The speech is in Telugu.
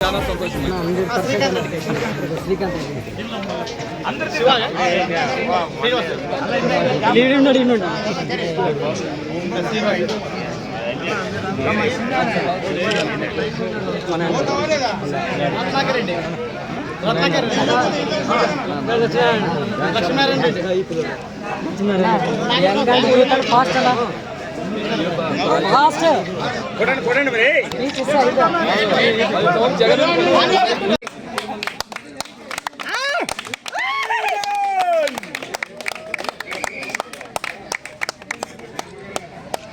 చాలా సంతోషం ఈడున్నాడు ఈడున్నాడు ఫాస్ట్ అలా ఫాస్ట్ జగన్